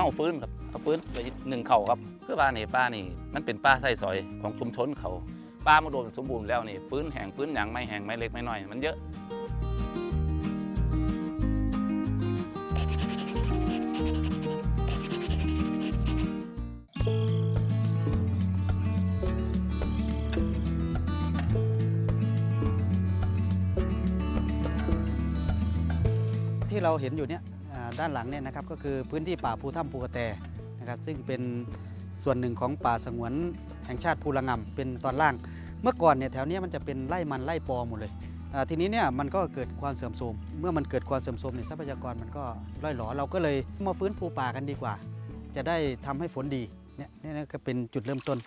มาเอาฟื้นครับเอาฟื้นไปหนึ่งเข่าครับคือว่านี่ป้านี่มันเป็นป้าไส้ซอยของชุมชนเขาป้ามาโดนสมบูรณ์แล้วนี่ฟื้นแห้งฟื้นหยังไม่แห้งไม่เล็กไม่น้อยมันเยอะที่เราเห็นอยู่เนี่ย ด้านหลังเนี่ยนะครับก็คือพื้นที่ป่าภูถ้ำภูกระแตนะครับซึ่งเป็นส่วนหนึ่งของป่าสงวนแห่งชาติภูระงำเป็นตอนล่าง เมื่อก่อนเนี่ยแถวเนี้ยมันจะเป็นไร่มันไร่ปอหมดเลยทีนี้เนี่ยมันก็เกิดความเสื่อมโทรมเมื่อมันเกิดความเสื่อมโทรมเนี่ยทรัพยากรมันก็ร่อยหรอเราก็เลยมาฟื้นฟูป่ากันดีกว่า จะได้ทำให้ฝนดีเนี่ยนี่ก็เป็นจุดเริ่มต้น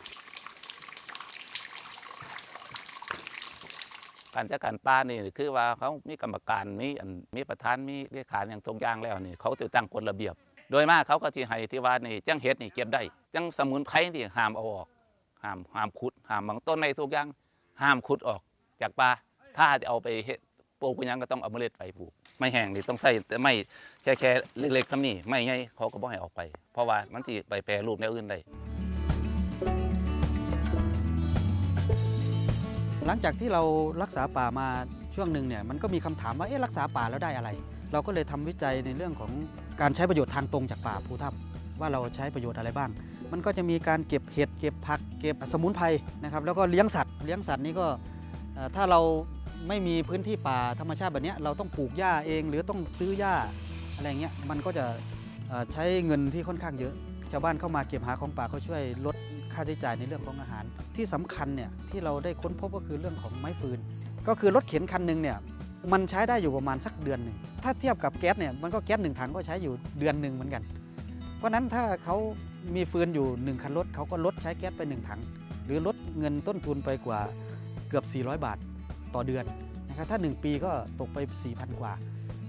การจัดการป่านี่คือว่าเขามีกรรมการมีมีประธานมีเลขาอย่างตรงอย่างแล้วนี่เขาจะตั้งกฎระเบียบ โดยมากเขาก็ที่ให้ที่ว่านี่จังเห็ดนี่เก็บได้ จังสมุนไพรนี่ห้ามเอาออกห้ามห้ามขุดห้ามบางต้นในทุกอย่างห้ามขุดออกจากป่าถ้าจะเอาไปเฮ็ดปลูกยังก็ต้องเอาเมล็ดไปปลูกไม่แห้งนี่ต้องใส่แต่ไม่แค่แค่เล็กๆคำนี้ไม่ไงเขาก็บ่ให้ออกไป เพราะว่ามันสิไปแปรรูปในอื่นได้ หลังจากที่เรารักษาป่ามาช่วงหนึ่งเนี่ยมันก็มีคำถามว่าเอ๊ะรักษาป่าแล้วได้อะไร เราก็เลยทำวิจัยในเรื่องของการใช้ประโยชน์ทางตรงจากป่าภูถ้ำว่าเราใช้ประโยชน์อะไรบ้าง มันก็จะมีการเก็บเห็ดเก็บผักเก็บสมุนไพรนะครับแล้วก็เลี้ยงสัตว์เลี้ยงสัตว์นี่ก็ถ้าเราไม่มีพื้นที่ป่าธรรมชาติแบบนี้เราต้องปลูกหญ้าเอง หรือต้องซื้อหญ้าอะไรเงี้ยมันก็จะใช้เงินที่ค่อนข้างเยอะ ชาวบ้านเข้ามาเก็บหาของป่าเขาช่วยลด ค่าใช้จ่ายในเรื่องของอาหาร ที่สำคัญเนี่ยที่เราได้ค้นพบก็คือเรื่องของไม้ฟืน ก็คือรถเข็นคันหนึ่งเนี่ยมันใช้ได้อยู่ประมาณสักเดือนหนึ่งถ้าเทียบกับแก๊สเนี่ยมันก็แก๊สหนึ่งถังก็ใช้อยู่เดือนหนึ่งเหมือนกัน เพราะฉะนั้นถ้าเขามีฟืนอยู่ 1 คันรถเขาก็ลดใช้แก๊สไป 1 ถัง หรือลดเงินต้นทุนไปกว่าเกือบ 400 บาทต่อเดือนนะครับถ้า 1 ปีก็ตกไป 4,000 กว่า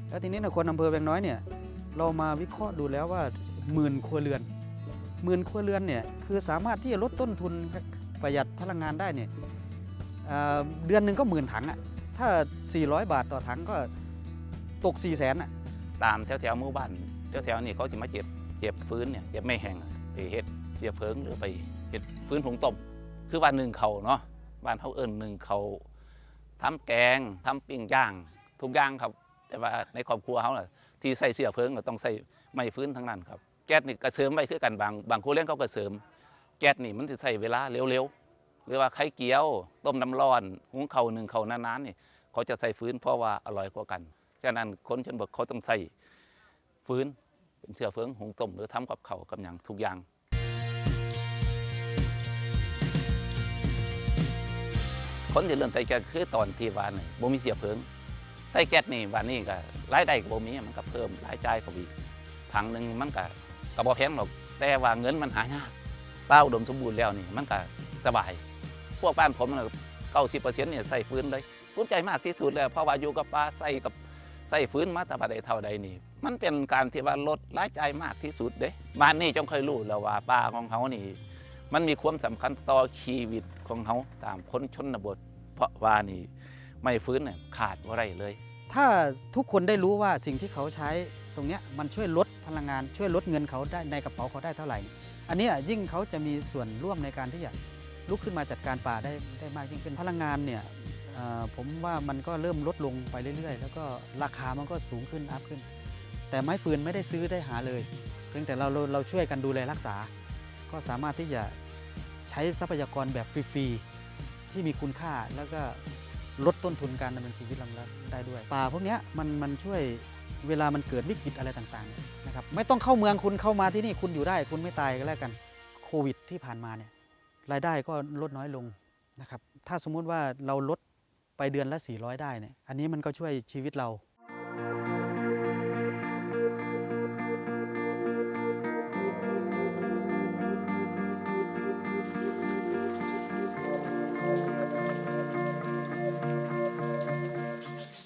แล้วทีนี้นะคนอำเภอแวงน้อยเนี่ยเรามาวิเคราะห์ดูแล้วว่าหมื่นครัวเรือน หมื่นครัวเรือนเนี่ยคือสามารถที่จะลดต้นทุนประหยัดพลังงานได้เนี่ยเดือนหนึ่งก็หมื่นถังอะถ้า 400 บาทต่อถังก็ตก 4 0 0 0 0นอะตามแถวแถวๆหมู่บ้านแถวแถวๆนี่เขาจะมาเจ็บเจ็บฟื้นเนี่ยเจ็บไม่แห้งไปเฮ็ดเสียเพิงหรือไปเฮ็ดฟื้นผงต้มคือบ้านหนึ่งเขาเนาะบ้านเขาเอิ้นหนึ่งเขาทำแกงทำปิ้งย่าง ทุกอย่างครับ แต่ว่าในครอบครัวเขาน่ะที่ใส่เสียเพิงก็ต้องใส่ไม้ฟื้นทั้งนั้นครับ แก๊สนี่ก็เสริมไว้คือกันบางบางครัวเรือนเขาก็เสริม แก๊สนี่มันจะใช้เวลาเร็วๆหรือว่าไข่เกี๊ยว ต้มน้ำร้อนหุงเข้าหนึ่งเข้านานๆนี่เขาจะใส่ฟื้นเพราะว่าอร่อยกว่ากันฉะนั้นคนชนบทเขาต้องใส่ฟื้นเป็นเชื้อเฟืองหุงต้มหรือทำกับเขากับอย่างทุกอย่างคนที่เริ่มใส่แก๊สคือตอนที่วานี่บ่มีเสียเฟืองใส่แก๊สนี่วันนี้ก็รายได้ก็บ่มีมันก็เพิ่มรายจ่ายเข้าไปอีกถังหนึ่งมันก็ ก็บ่แพงหรอกแต่ว่าเงินมันหายากป้าอุดมสมบูรณ์แล้วนี่มันก็สบาย พวกบ้านผมเก้าสิบเปอร์เซ็นต์เนี่ยใส่ฟื้นเลยภูมิใจมากที่สุดเลยเพราะว่าอยู่กับป้าใส่กับใส่ฟื้นมาแต่บัดใดเท่าใดนี่มันเป็นการที่ว่าลดรายจ่ายมากที่สุดเด้บ้านนี้จงเคยรู้แล้วว่าป่าของเขานี่ มันมีความสำคัญต่อชีวิตของเขาตามคนชนบท เพราะว่านี่ไม่ฟื้นเนี่ยขาดว่าไรเลย ถ้าทุกคนได้รู้ว่าสิ่งที่เขาใช้ตรงนี้มันช่วยลดพลังงาน ช่วยลดเงินเขาได้ในกระเป๋าเขาได้เท่าไหร่ อันนี้ยิ่งเขาจะมีส่วนร่วมในการที่จะลุกขึ้นมาจัดการป่าได้ได้มากยิ่งขึ้นพลังงานเนี่ยผมว่ามันก็เริ่มลดลงไปเรื่อย ๆ แล้วก็ราคามันก็สูงขึ้นอัพขึ้น แต่ไม้ฟืนไม่ได้ซื้อได้หาเลย เพียงแต่เราเราเราช่วยกันดูแลรักษา ก็สามารถที่จะใช้ทรัพยากรแบบฟรีๆที่มีคุณค่าแล้วก็ ลดต้นทุนการดำเนินชีวิตเราได้ด้วย ป่าพวกนี้มันมันช่วยเวลามันเกิดวิกฤตอะไรต่างๆนะครับไม่ต้องเข้าเมืองคุณเข้ามาที่นี่คุณอยู่ได้คุณไม่ตายก็แล้วกันโควิด ที่ผ่านมาเนี่ยรายได้ก็ลดน้อยลงนะครับถ้าสมมุติว่าเราลดไปเดือนละ 400 ได้เนี่ยอันนี้มันก็ช่วยชีวิตเรา